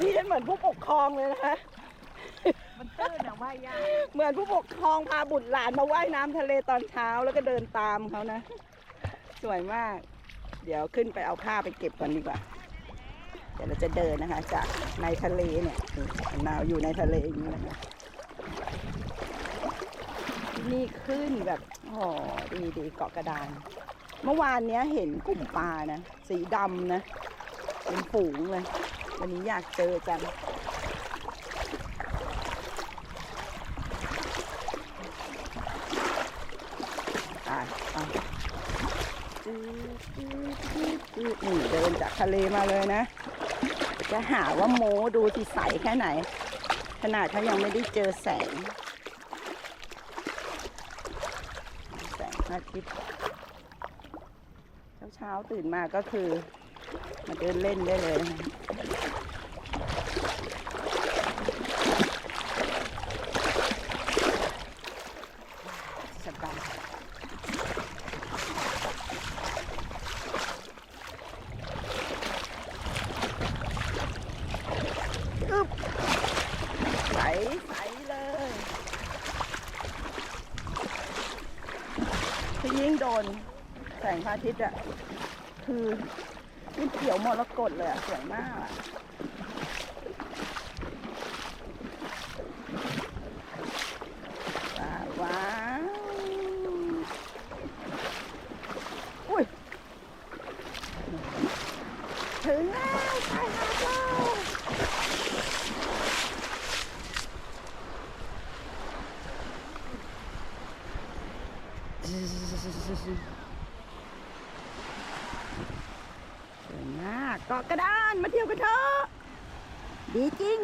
นี่ฉันเหมือนผู้ปกครองเลยนะคะ มันตื้นอะว่ายยากเหมือนผู้ปกครองพาบุตรหลานมาว่ายน้ำทะเลตอนเช้าแล้วก็เดินตามเขานะ สวยมาก เดี๋ยวขึ้นไปเอาผ้าไปเก็บกันดีกว่า เดี๋ยวเราจะเดินนะคะ จากในทะเลเนี่ยนี่นาวอยู่ในทะเลอย่างนี้นะคะที่นี่ขึ้นแบบโอ้ดีดีเกาะกระดาน เมื่อวานเนี้ยเห็นกลุ่มปลานะ สีดำนะ เป็นฝูงเลย วันนี้อยากเจอจังอะอะนี่เดินจากทะเลมาเลยนะ จะหาว่าโมดูสิใสแค่ไหน ขนาดเขายังไม่ได้เจอแสง แสงอาทิตย์เช้าๆตื่นมาก็คือ มาเดินเล่นได้เลยนะคะสบาย อึ๊บใสใสเลย ยิ่งโดนแสงพระอาทิตย์อะคือมันเขียวมรกตเลยอะสวยมากอะว้าวอุ้ย ถึงแล้วชายหาดเรา สวยมากเกาะกระดานมาเที่ยวกันเถอะดีจริง